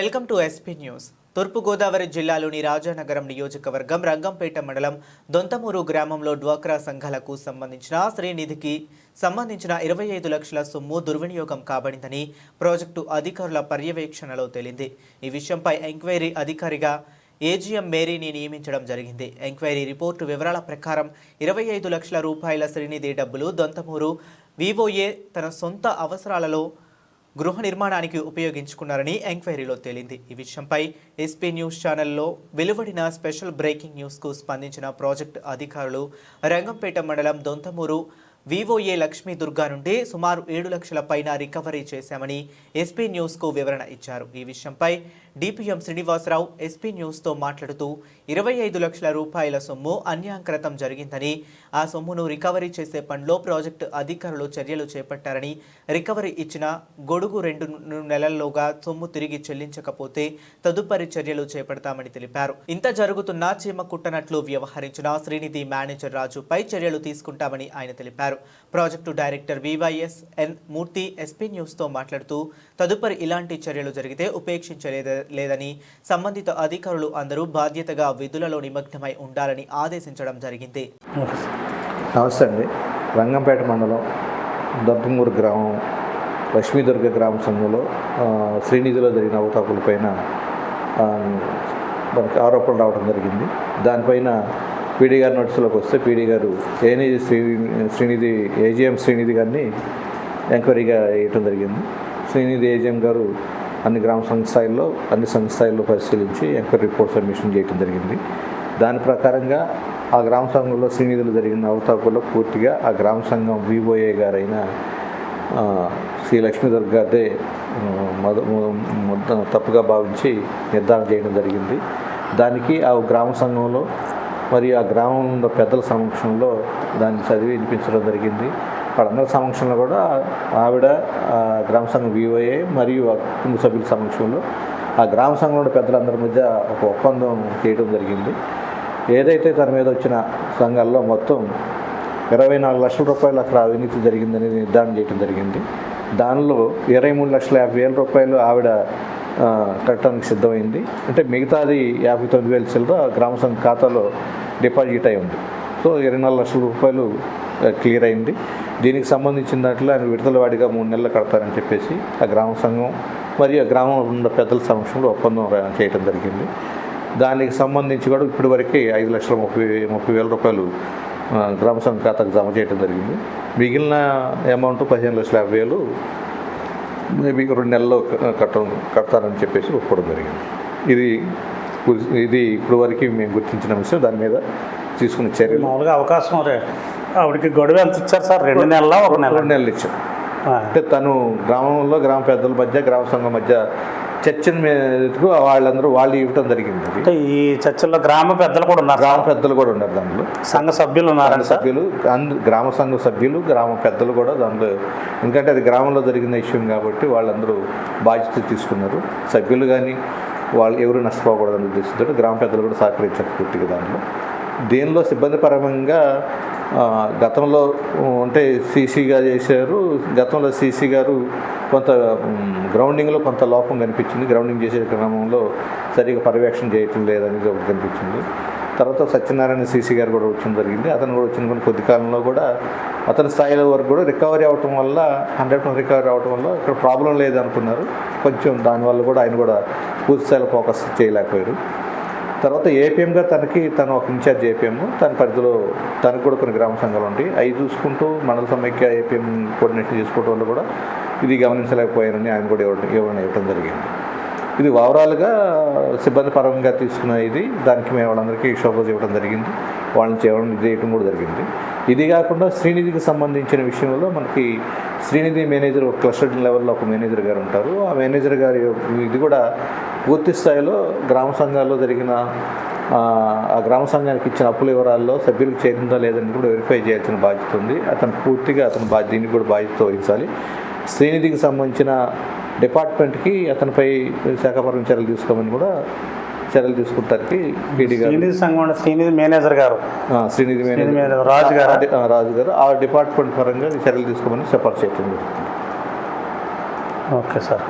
Welcome to SP news Turpu Godavari జిల్లాలోని రాజానగరం నియోజకవర్గం రంగంపేట మండలం దొంతమూరు గ్రామంలో డ్వాక్రా సంఘాలకు సంబంధించిన శ్రీనిధికి సంబంధించిన ఇరవై ఐదు లక్షల సొమ్ము దుర్వినియోగం కాబడిందని ప్రాజెక్టు అధికారుల పర్యవేక్షణలో తేలింది. ఈ విషయంపై ఎంక్వైరీ అధికారిగా ఏజీఎం మేరీని నియమించడం జరిగింది. ఎంక్వైరీ రిపోర్టు వివరాల ప్రకారం ఇరవై ఐదు లక్షల రూపాయల శ్రీనిధి డబ్బులు దొంతమూరు వివోఏ తన సొంత అవసరాలలో గృహ నిర్మాణానికి ఉపయోగించుకున్నారని ఎంక్వైరీలో తేలింది. ఈ విషయంపై ఎస్పీ న్యూస్ ఛానల్లో వెలువడిన స్పెషల్ బ్రేకింగ్ న్యూస్కు స్పందించిన ప్రాజెక్ట్ అధికారులు రంగంపేట మండలం దొంతమూరు వివోఏ లక్ష్మీ దుర్గా నుండి సుమారు ఏడు లక్షల పైన రికవరీ చేశామని ఎస్పీ న్యూస్కు వివరణ ఇచ్చారు. ఈ విషయంపై డిపిఎం శ్రీనివాసరావు ఎస్పీ న్యూస్తో మాట్లాడుతూ ఇరవై ఐదు లక్షల రూపాయల సొమ్ము అన్యాంకృతం జరిగిందని ఆ సొమ్మును రికవరీ చేసే పనిలో ప్రాజెక్టు అధికారులు చర్యలు చేపట్టారని రికవరీ ఇచ్చిన గొడుగు రెండు నెలల్లోగా సొమ్ము తిరిగి చెల్లించకపోతే తదుపరి చర్యలు చేపడతామని తెలిపారు. ఇంత జరుగుతున్నా చీమ కుట్టనట్లు వ్యవహరించిన శ్రీనిధి మేనేజర్ రాజుపై చర్యలు తీసుకుంటామని ఆయన తెలిపారు. Project director VYS N Murthy SP న్యూస్తో మాట్లాడుతూ తదుపరి ఇలాంటి చర్యలు జరిగితే ఉపేక్షించలేదు లేదని సంబంధిత అధికారులు అందరూ బాధ్యతగా విధులలో నిమగ్నమై ఉండాలని ఆదేశించడం జరిగింది. నమస్తే అండి. రంగంపేట మండలం దొంతమూరు గ్రామం లక్ష్మీదుర్గ గ్రామ సంఘంలో శ్రీనిధిలో జరిగిన అవతాకులపైన మనకి ఆరోపణలు రావడం జరిగింది. దానిపైన పీడీ గారి నోటీసులోకి వస్తే పీడీ గారు ఏనిజి శ్రీ శ్రీనిధి ఏజిఎం శ్రీనిధి గారిని ఎంక్వైరీగా వేయటం జరిగింది. శ్రీనిధి ఏజిఎం గారు అన్ని గ్రామ సంఘ స్థాయిల్లో అన్ని సంఘ స్థాయిల్లో పరిశీలించి ఎంక్వైరీ రిపోర్ట్ సబ్మిషన్ చేయడం జరిగింది. దాని ప్రకారంగా ఆ గ్రామ సంఘంలో శ్రీనిధులు జరిగిన అవతాకుల్లో పూర్తిగా ఆ గ్రామ సంఘం వివోఏ గారైన శ్రీ లక్ష్మీధర్ గారిదే తప్పుగా భావించి నిర్ధారణ చేయడం జరిగింది. దానికి ఆ గ్రామ సంఘంలో మరియు ఆ గ్రామంలో పెద్దల సమక్షంలో దాన్ని చదివి వినిపించడం జరిగింది. వాళ్ళందరి సమక్షంలో కూడా ఆవిడ గ్రామ సంఘం వివోఏ మరియు కుటుంబ సభ్యుల సమక్షంలో ఆ గ్రామ సంఘంలో పెద్దలందరి మధ్య ఒక ఒప్పందం చేయడం జరిగింది. ఏదైతే తన మీద వచ్చిన సంఘాల్లో మొత్తం ఇరవై నాలుగు లక్షల రూపాయలు అక్కడ అవినీతి జరిగిందని నిర్ధారణ చేయడం జరిగింది. దానిలో ఇరవై మూడు లక్షల యాభై వేల రూపాయలు ఆవిడ కట్టడానికి సిద్ధమైంది. అంటే మిగతాది యాభై తొమ్మిది వేల చిల్లర గ్రామ సంఘ ఖాతాలో డిపాజిట్ అయి ఉంది. సో ఇరవై నాలుగు లక్షల రూపాయలు క్లియర్ అయింది. దీనికి సంబంధించిన దాంట్లో ఆయన విడుదల వాడిగా మూడు నెలలు కడతారని చెప్పేసి ఆ గ్రామ సంఘం మరియు ఆ గ్రామంలో ఉన్న పెద్దల సమక్షంలో ఒప్పందం చేయడం జరిగింది. దానికి సంబంధించి కూడా ఇప్పటివరకే ఐదు లక్షల ముప్పై ముప్పై వేల రూపాయలు గ్రామ సంఘ ఖాతాకు జమ చేయడం జరిగింది. మిగిలిన అమౌంట్ పదిహేను లక్షల యాభై వేలు మేబీ రెండు నెలల్లో కట్టడం కడతారని చెప్పేసి ఒప్పుకోవడం జరిగింది. ఇది ఇది ఇప్పటివరకు వరకు మేము గుర్తించిన విషయం. దాని మీద తీసుకున్న చర్యలు. మామూలుగా అవకాశం ఆవిడకి గడువు ఎంత ఇచ్చారు సార్? రెండు నెలల ఒక నెల. రెండు నెలలు ఇచ్చాం ఆ, అంటే తను గ్రామంలో గ్రామ పెద్దల మధ్య గ్రామ సంఘం మధ్య చర్చల మీదకు వాళ్ళందరూ వాళ్ళు ఇవ్వటం జరిగింది. అంటే ఈ చర్చల్లో గ్రామ పెద్దలు కూడా ఉన్నారు గ్రామ పెద్దలు కూడా ఉన్నారు దానిలో సంఘ సభ్యులు సార్? సభ్యులు గ్రామ సంఘ సభ్యులు గ్రామ పెద్దలు కూడా దానిలో ఎందుకంటే అది గ్రామంలో జరిగిన విషయం కాబట్టి వాళ్ళందరూ బాధ్యత తీసుకున్నారు. సభ్యులు కానీ వాళ్ళు ఎవరు నష్టపోకూడదని ఉద్దేశంతో గ్రామ పెద్దలు కూడా సహకరించారు పూర్తిగా దానిలో దీనిలో సిబ్బందిపరంగా ఆ, గతంలో అంటే సీసీగా చేశారు. గతంలో సీసీ గారు కొంత గ్రౌండింగ్లో కొంత లోపం కనిపించింది. గ్రౌండింగ్ చేసే క్రమంలో సరిగా పర్యవేక్షణ చేయటం లేదనేది ఒకటి కనిపించింది. తర్వాత సత్యనారాయణ సీసీ గారు కూడా వచ్చడం జరిగింది. అతను కూడా వచ్చిన కొద్ది కాలంలో కూడా అతని స్థాయిలో వరకు కూడా రికవరీ అవటం వల్ల హండ్రెడ్ పర్సెంట్ రికవరీ అవటం వల్ల ఇక్కడ ప్రాబ్లం లేదనుకున్నారు. కొంచెం దానివల్ల కూడా ఆయన కూడా పూర్తి స్థాయిలో ఫోకస్ చేయలేకపోయారు. తర్వాత ఏపీఎంగా తనకి తను ఒక ఇన్ఛార్జ్ ఏపీఎం తన పరిధిలో తనకు కూడా కొన్ని గ్రామ సంఘాలు ఉంటాయి అవి చూసుకుంటూ మండల సమైక్య ఏపీఎం కోఆర్డినేషన్ చేసుకోవడం వల్ల కూడా ఇది గమనించలేకపోయానని ఆయన కూడా ఇవ్వడం ఇవ్వడం ఇవ్వడం జరిగింది. ఇది ఓవరాల్గా సిబ్బంది పరంగా తీసుకున్న ఇది దానికి మేము వాళ్ళందరికీ షోకోజ్ ఇవ్వడం జరిగింది. వాళ్ళని చేయడం ఇది చేయడం కూడా జరిగింది. ఇది కాకుండా శ్రీనిధికి సంబంధించిన విషయంలో మనకి శ్రీనిధి మేనేజర్ ఒక క్లస్టర్ లెవెల్లో ఒక మేనేజర్ గారు ఉంటారు. ఆ మేనేజర్ గారి ఇది కూడా పూర్తి స్థాయిలో గ్రామ సంఘాల్లో జరిగిన ఆ, గ్రామ సంఘానికి ఇచ్చిన అప్పుల వివరాల్లో సభ్యులకు చేరిందా లేదని కూడా వెరిఫై చేయాల్సిన బాధ్యత ఉంది. అతను పూర్తిగా అతను బాధ్యతని కూడా బాధ్యత వహించాలి. శ్రీనిధికి సంబంధించిన డిపార్ట్మెంట్కి అతనిపై శాఖపరమైన చర్యలు తీసుకోమని కూడా చర్యలు తీసుకుంటానికి పీడీ గారు. శ్రీనిధి సంఘం శ్రీనిధి మేనేజర్ గారు. శ్రీనిధి మేనేజర్ రాజు గారు. రాజు గారు. ఆ డిపార్ట్మెంట్ పరంగా చర్యలు తీసుకోమని సిఫార్సు జరుగుతుంది. Okay sir.